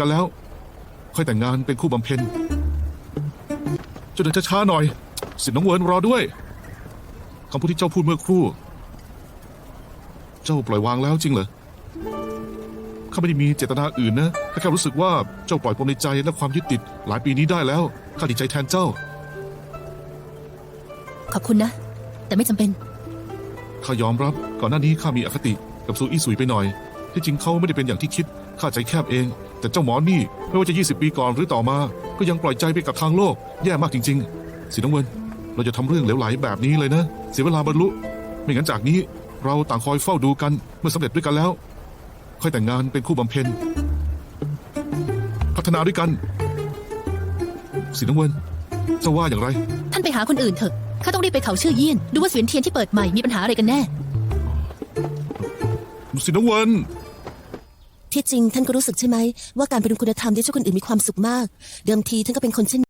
กันแล้ว ค่อยแต่งงานเป็นคู่บำเพ็ญเจะเดินช้าๆหน่อย สินน้องเวิร์นรอด้วยคำพูดที่เจ้าพูดเมื่อครู่ เจ้าปล่อยวางแล้วจริงเหรอข้าไม่ได้มีเจตนาอื่นนะข้าแค่รู้สึกว่าเจ้าปล่อยปมในใจและความยึดติดหลายปีนี้ได้แล้วข้าดีใจแทนเจ้า ขอบคุณนะ แต่ไม่จำเป็นข้ายอมรับก่อนหน้านี้ข้ามีอคติกับซูอี้สุยไปหน่อย ที่จริงเขาไม่ได้เป็นอย่างที่คิด ข้าใจแคบเอง แต่เจ้าหมอนี่ไม่ว่าจะ 20 ปีก่อนหรือต่อมา ก็ยังปล่อยใจไปกับทางโลก แย่มากจริง ๆ สีน้ำเงิน เราจะทำเรื่องเหลวไหลแบบนี้เลยนะ เสียเวลาบรรลุ ไม่งั้นจากนี้ เราต่างคอยเฝ้าดูกันเมื่อสำเร็จด้วยกันแล้ว ค่อยแต่งงานเป็นคู่บำเพ็ญพัฒนาด้วยกัน สีน้ำเงินเจะว่าอย่างไร ท่านไปหาคนอื่นเถอะข้าต้องรีบไปเขาชื่อเยี่ยนดูว่าเสวียนเทียนที่เปิดใหม่มีปัญหาอะไรกันแน่สีน้ำเงิน ที่จริงท่านก็รู้สึกใช่ไหมว่าการเป็นคุณธรรมที่ช่วยคนอื่นมีความสุขมาก เดิมทีท่านก็เป็นคนเช่น